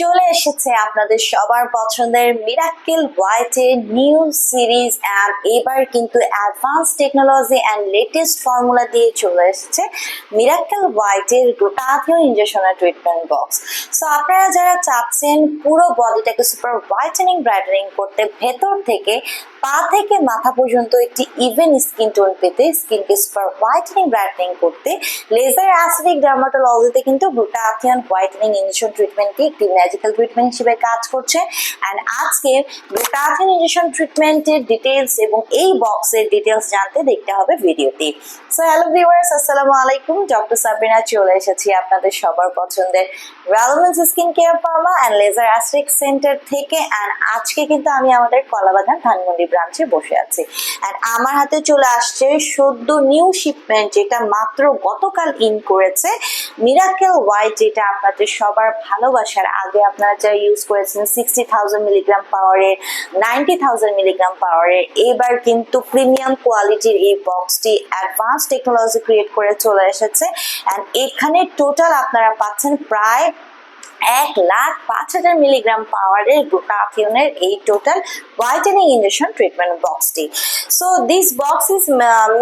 চলে এসেছে আপনাদের সবার পছন্দের মিরাক্কেল হোয়াইটের নিউ সিরিজ অ্যান্ড এবার কিন্তু advance technology and latest formula দিয়ে চলে এসেছে মিরাক্কেল হোয়াইটের গ্লুটাথিয়ন ইনজেকশনের ট্রিটমেন্ট বক্স সো আপনারা যারা চাচ্ছেন পুরো বডিটাকে সুপার হোয়াইটেনিং ব্রাইটেনিং করতে, ভেতর থেকে পা থেকে মাথা পর্যন্ত একটি ইভেন স্কিন টোন পেতে স্কিনকে সুপার হোয়াইটেনিং ব্রাইটেনিং করতে লেজার অ্যাসিডিক ডার্মাটোলজিতে কিন্তু গ্লুটাথিয়ন হোয়াইটেনিং ইনজেকশন ট্রিটমেন্টকে একটি ম্যাজিক্যাল ট্রিটমেন্ট হিসেবে কাজ করছে। অ্যান্ড আজকে গ্লুটাথিয়ন ইনজেকশন ট্রিটমেন্টের ডিটেলস এবং এই বক্সের ডিটেলস জানতে দেখতে হবে ভিডিওটি সো হ্যালো ভিউয়ার্স আসসালামু আলাইকুম। ডক্টর সাবিনা, চলে এসেছি আপনাদের সবার পছন্দের relevance skin care pharma and laser aesthetic centre থেকে। অ্যান্ড আজকে কিন্তু আমি আমাদের কলাবাগান ধানমন্ডি ব্রাঞ্চে বসে আছি। অ্যান্ড আমার হাতে চলে আসছে সদ্য নিউ শিপমেন্ট যেটা মাত্র গতকাল ইন করেছে। মিরাকেল হোয়াইট যেটা আপনাদের সবার ভালোবাসার আগে আপনারা যা ইউজ করেছেন সিক্সটি থাউজেন্ড মিলিগ্রাম পাওয়ারের নাইনটি থাউজেন্ড মিলিগ্রাম পাওয়ারের এবার কিন্তু প্রিমিয়াম কোয়ালিটির এই বক্সটি অ্যাডভান্স টেকনোলজি ক্রিয়েট করে চলে এসেছে। অ্যান্ড এখানে টোটাল আপনারা পাচ্ছেন প্রায় এক লাখ পাঁচ হাজার মিলিগ্রাম পাওয়ারের গ্লুটাথিয়নের এই total whitening injection treatment বক্সটি। So this box is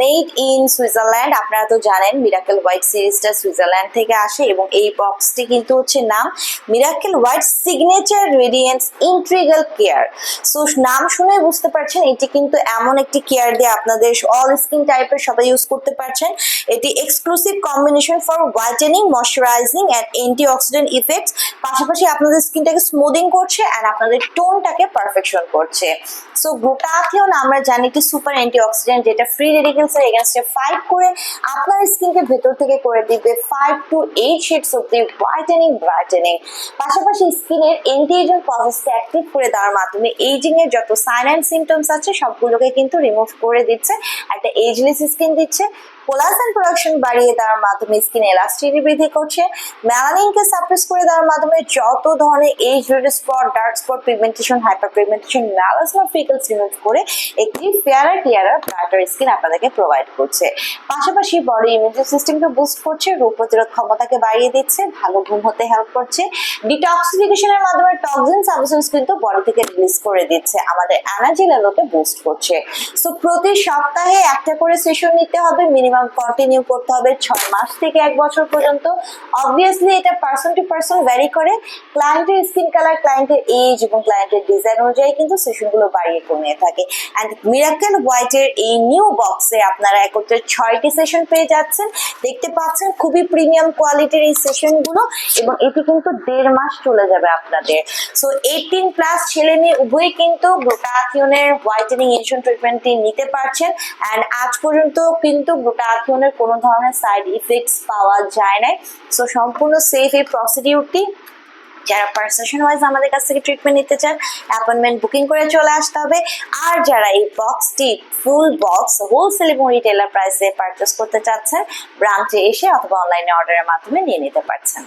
made in Switzerland আপনারা তো জানেন মিরাকেল হোয়াইট সিরিজটা সুইজারল্যান্ড থেকে আসে এবং এই বক্সটি কিন্তু হচ্ছে নাম miracle white signature radiance integral care so নাম শুনে বুঝতে পারছেন, এটি কিন্তু এমন একটি কেয়ার দিয়ে আপনাদের অল স্কিন টাইপের সবাই ইউজ করতে পারছেন। এটি exclusive combination for whitening moisturising and antioxidant effects পাশাপাশি আপনাদের স্কিনটাকে স্মুদিং করছে অ্যান্ড আপনাদের টোনটাকে পারফেকশন করছে। সো গ্লুটাথিয়ন আমরা জানি, একটি সুপার অ্যান্টিঅক্সিডেন্ট যেটা ফ্রি রেডিকেলস এর এগেনস্টে ফাইট করে, আপনার স্কিনকে ভেতর থেকে করে দিবে five to eight shades of the whitening brightening পাশাপাশি স্কিনের এন্টি এজিং অ্যাক্টিভ করে দেওয়ার মাধ্যমে এইজিং এর যত সাইন অ্যান্ড সিমটমস আছে, সবগুলোকে কিন্তু রিমুভ করে দিচ্ছে, একটা এজলেস স্কিন দিচ্ছে। কোলাজেন প্রোডাকশন বাড়িয়ে দেওয়ার মাধ্যমে স্কিন এলাস্টিটি বৃদ্ধি করছে। ম্যালানিনকে সাপ্রেস করে দেওয়ার মাধ্যমে যত ধরনের age related spot dark spot pigmentation hyper pigmentation melasma freckles remove করে একটি ফেয়ারার ক্লিয়ারার ব্রাইটার স্কিন আপনাদেরকে প্রোভাইড করছে। পাশাপাশি বডি ইমিউন সিস্টেমকে বুস্ট করছে, রোগ প্রতিরোধ ক্ষমতাকে বাড়িয়ে দিচ্ছে, ভালো ঘুম হতে হেল্প করছে। ডিটক্সিফিকেশনের মাধ্যমে টক্সিন সাবস্টেন্স কিন্তু বডি থেকে রিলিজ করে দিচ্ছে, আমাদের এনার্জি লেভেলকে বুস্ট করছে। সো প্রতি সপ্তাহে একটা করে সেশন নিতে হবে মিনিমাম কন্টিনিউ করতে হবে ছয় মাস থেকে এক বছর পর্যন্ত। অবভিয়াসলি এটা পার্সন টু পার্সন ভ্যারি করে। ক্লায়েন্টের স্কিন কালার ক্লায়েন্টের এজ এবং ক্লায়েন্টের ডিজাইন অনুযায়ী কিন্তু সেশনগুলো বাড়িয়ে কমিয়ে থাকে। অ্যান্ড মিরাকেল হোয়াইটের এই নিউ বক্সে আপনারা একত্রে ছয়টি সেশন পেয়ে যাচ্ছেন। দেখতে পাচ্ছেন খুবই প্রিমিয়াম কোয়ালিটির এই সেশনগুলো এবং এটি কিন্তু দেড় মাস চলে যাবে আপনাদের। সো এইটিন প্লাস ছেলে মেয়ে উভয়ই কিন্তু গ্লুটাথিয়নের হোয়াইটেনিং ইনজেকশন ট্রিটমেন্টটি নিতে পারছেন। অ্যান্ড আজ পর্যন্ত কিন্তু গ্লুটাথিয়নের কোনো ধরনের সাইড ইফেক্টস পাওয়া যায় নাই। সো সম্পূর্ণ সেফ এই প্রসিডিউরটি যারা পার সেশন ওয়াইজ আমাদের কাছ থেকে ট্রিটমেন্ট নিতে চান অ্যাপয়েন্টমেন্ট বুকিং করে চলে আসতে হবে। আর যারা এই বক্সটি ফুল বক্স হোলসেল এবং রিটেলার প্রাইসে পারচেস করতে চাচ্ছেন ব্রাঞ্চে এসে অথবা অনলাইনে অর্ডারের মাধ্যমে নিয়ে নিতে পারছেন।